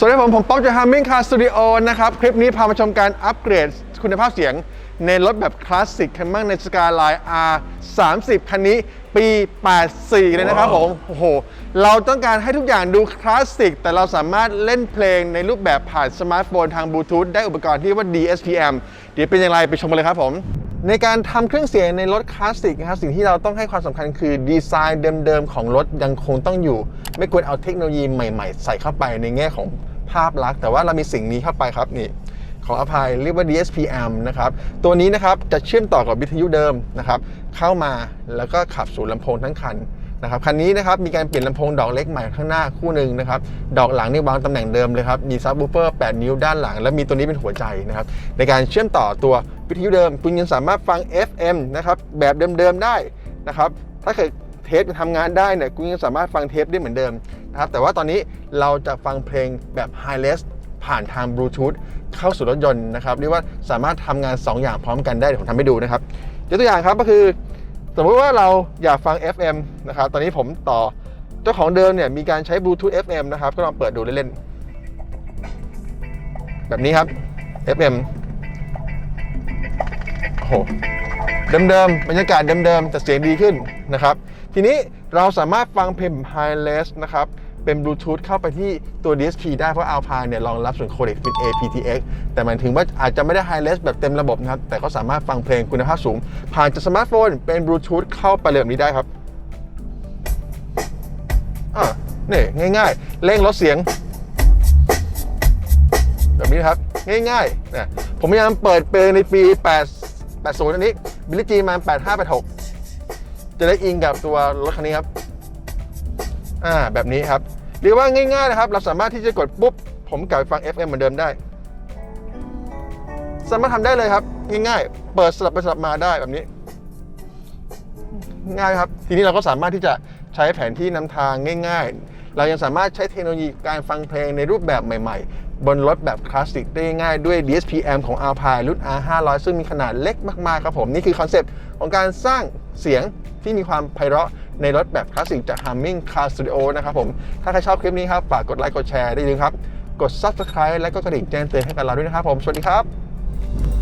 สวัสดีครับผมผมป๊อกจาก Humming Car Studio นะครับ คลิปนี้พามาชมการอัปเกรดคุณภาพเสียงในรถแบบคลาสสิกคันมั่งใน Skyline R 30 คันนี้ปี 84 เลยนะครับผม โอ้โห เราต้องการให้ทุกอย่างดูคลาสสิก แต่เราสามารถเล่นเพลงในรูปแบบผ่านสมาร์ทโฟนทางบลูทูธได้อุปกรณ์ที่เรียกว่า DSPM เดี๋ยวเป็นอย่างไรไปชมกันเลยครับผม ในการทำเครื่องเสียงในรถคลาสสิกนะครับสิ่งที่เราต้องให้ความสำคัญคือดีไซน์เดิมๆของรถยังคงต้องอยู่ ไม่ควรเอาเทคโนโลยีใหม่ ๆ ใส่เข้าไปในแง่ของภาพลักษณ์แต่ว่าเรามีสิ่งนี้เข้าไปครับนี่ขออภัยเรียกว่า DSPM นะครับตัวนี้นะครับจะเชื่อมต่อกับวิทยุเดิมนะครับเข้ามาแล้วก็ขับสู่ลำโพงทั้งคัน นะครับคันนี้นะครับมีการเปลี่ยนลำโพงดอกเล็กใหม่ข้างหน้าคู่หนึ่งนะครับดอกหลังนี่วางตำแหน่งเดิมเลยครับมีซับวูเฟอร์8 นิ้วด้านหลัง แล้วมีตัวนี้เป็นหัวใจนะครับในการเชื่อมต่อตัววิทยุเดิม คุณยังสามารถฟัง FM นะครับแบบเดิมๆได้นะครับถ้าเกิดเทปทำงานได้เนี่ยคุณยังสามารถฟังเทปได้เหมือนเดิมนะครับแต่ว่าตอนนี้เราจะฟังเพลงแบบ High Res ผ่านทางบลูทูธเข้าสู่รถยนต์นะครับเรียกว่าสามารถทำงาน 2 อย่างพร้อมกันได้เดี๋ยวผมทำให้ดูนะครับยกตัวอย่างครับก็คือ สมมติว่าเราอยากฟัง FM นะครับ ตอนนี้ผมต่อเจ้าของเดิมเนี่ยมีการใช้บลูทูธ FM นะครับ ก็ลองเปิดดูเล่นๆ แบบนี้ครับ FM โอ้โหเดิมๆบรรยากาศเดิมๆแต่เสียงดีขึ้นนะครับ ทีนี้เราสามารถฟังเพลง High Res นะครับ เป็นบลูทูธเข้าไปที่ตัว DSP ได้เพราะ Alpine เนี่ยรองรับส่วนโคเด็กเป็น aptX แต่หมายถึงว่าอาจจะไม่ได้ High Res แบบเต็มระบบนะครับ แต่ก็สามารถฟังเพลงคุณภาพสูง ผ่านจากสมาร์ทโฟนเป็นบลูทูธเข้าไปเลยแบบนี้ได้ครับอ่านี่ง่ายๆเร่งลดเสียง แบบนี้ครับง่ายๆนะผมพยายามเปิดเพลงในปี 8 80 อันนี้บิลลี่จีมา 85 86 จะได้อิงกับตัวรถคันนี้ครับอ่าแบบนี้ครับเรียกว่าง่ายๆนะครับเราสามารถที่จะกดปุ๊บ ผมกลับไปฟัง FM เหมือนเดิมได้ สามารถทำได้เลยครับ ง่ายๆ เปิดสลับไปสลับมาได้แบบนี้ ง่ายครับ ทีนี้เราก็สามารถที่จะใช้แผนที่นำทางง่าย ๆ เรายังสามารถใช้เทคโนโลยีการฟังเพลงในรูปแบบใหม่ ๆ บนรถแบบคลาสสิกได้ง่ายด้วย DSPM ของ Alpine รุ่น R500 ซึ่งมีขนาดเล็กมากๆครับผม นี่คือคอนเซปต์ของการสร้างเสียงที่มีความไพเราะในรถแบบคลาสสิกจาก Humming Car Studio นะครับผม ถ้าใครชอบคลิปนี้ครับ ฝากกดไลค์กดแชร์ได้เลยครับ กด Subscribe และก็กระดิ่งแจ้งเตือนให้กับเราด้วยนะครับผม สวัสดีครับ